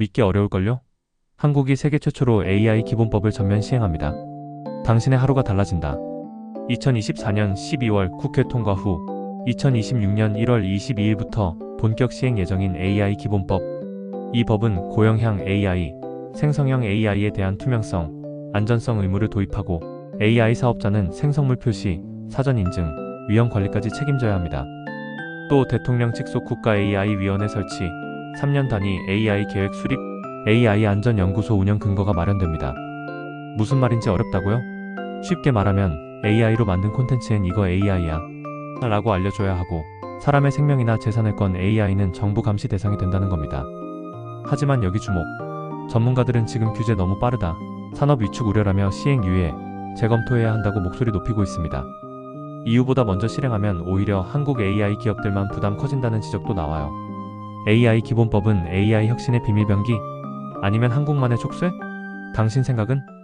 믿기 어려울걸요? 한국이 세계 최초로 AI 기본법을 전면 시행합니다. 당신의 하루가 달라진다. 2024년 12월 국회 통과 후 2026년 1월 22일부터 본격 시행 예정인 AI 기본법. 이 법은 고영향 AI, 생성형 AI에 대한 투명성, 안전성 의무를 도입하고 AI 사업자는 생성물 표시, 사전 인증, 위험 관리까지 책임져야 합니다. 또 대통령 직속 국가 AI 위원회 설치, 3년 단위 AI 계획 수립, AI 안전연구소 운영 근거가 마련됩니다. 무슨 말인지 어렵다고요? 쉽게 말하면 AI로 만든 콘텐츠엔 이거 AI야. 라고 알려줘야 하고 사람의 생명이나 재산을 건 AI는 정부 감시 대상이 된다는 겁니다. 하지만 여기 주목. 전문가들은 지금 규제 너무 빠르다. 산업 위축 우려라며 시행 유예, 재검토해야 한다고 목소리 높이고 있습니다. 이유보다 먼저 실행하면 오히려 한국 AI 기업들만 부담 커진다는 지적도 나와요. AI 기본법은 AI 혁신의 비밀병기? 아니면 한국만의 촉쇠? 당신 생각은?